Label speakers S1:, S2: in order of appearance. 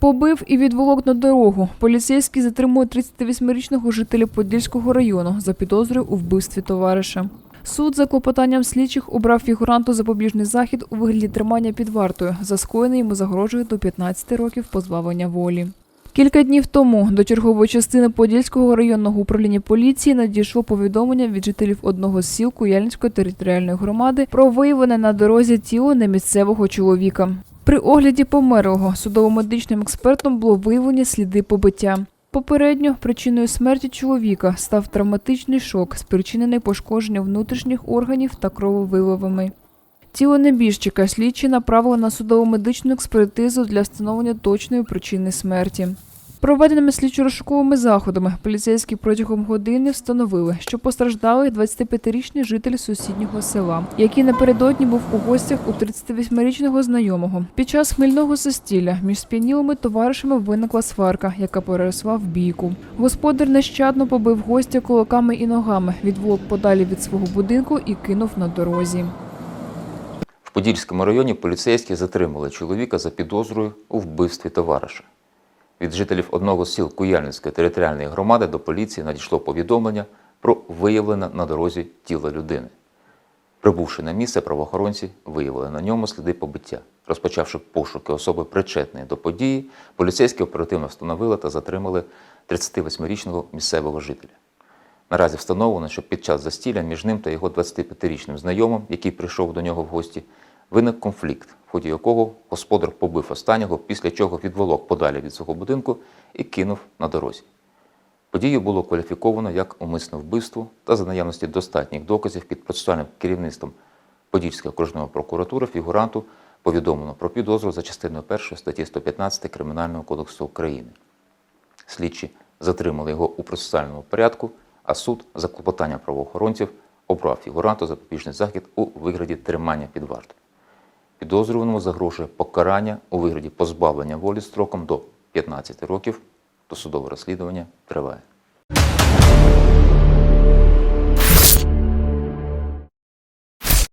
S1: Побив і відволок на дорогу. Поліцейські затримують 38-річного жителя Подільського району за підозрою у вбивстві товариша. Суд за клопотанням слідчих обрав фігуранту запобіжний захід у вигляді тримання під вартою. За скоєне йому загрожує до 15 років позбавлення волі. Кілька днів тому до чергової частини Подільського районного управління поліції надійшло повідомлення від жителів одного з сіл Куяльницької територіальної громади про виявлене на дорозі тіло немісцевого чоловіка. При огляді померлого судово-медичним експертом було виявлені сліди побиття. Попередньо причиною смерті чоловіка став травматичний шок, спричинений пошкодженням внутрішніх органів та крововиловами. Тіло небіжчика слідчі направили на судово-медичну експертизу для встановлення точної причини смерті. Проведеними слідчо-розшуковими заходами поліцейські протягом години встановили, що постраждалий 25-річний житель сусіднього села, який напередодні був у гостях у 38-річного знайомого. Під час хмільного застілля між сп'янілими товаришами виникла сварка, яка переросла в бійку. Господар нещадно побив гостя кулаками і ногами, відволок подалі від свого будинку і кинув на дорозі.
S2: В Подільському районі поліцейські затримали чоловіка за підозрою у вбивстві товариша. Від жителів одного з сіл Куяльницької територіальної громади до поліції надійшло повідомлення про виявлене на дорозі тіло людини. Прибувши на місце, правоохоронці виявили на ньому сліди побиття. Розпочавши пошуки особи причетної до події, поліцейські оперативно встановили та затримали 38-річного місцевого жителя. Наразі встановлено, що під час застілля між ним та його 25-річним знайомим, який прийшов до нього в гості, виник конфлікт, в ході якого господар побив останнього, після чого відволок подалі від свого будинку і кинув на дорозі. Подію було кваліфіковано як умисне вбивство та за наявності достатніх доказів під процесуальним керівництвом Подільської окружної прокуратури фігуранту повідомлено про підозру за частиною 1 статті 115 Кримінального кодексу України. Слідчі затримали його у процесуальному порядку, а суд за клопотанням правоохоронців обрав фігуранту запобіжний захід у вигляді тримання під вартою. Підозрюваному загрожує покарання у вигляді позбавлення волі строком до 15 років. Досудове розслідування триває.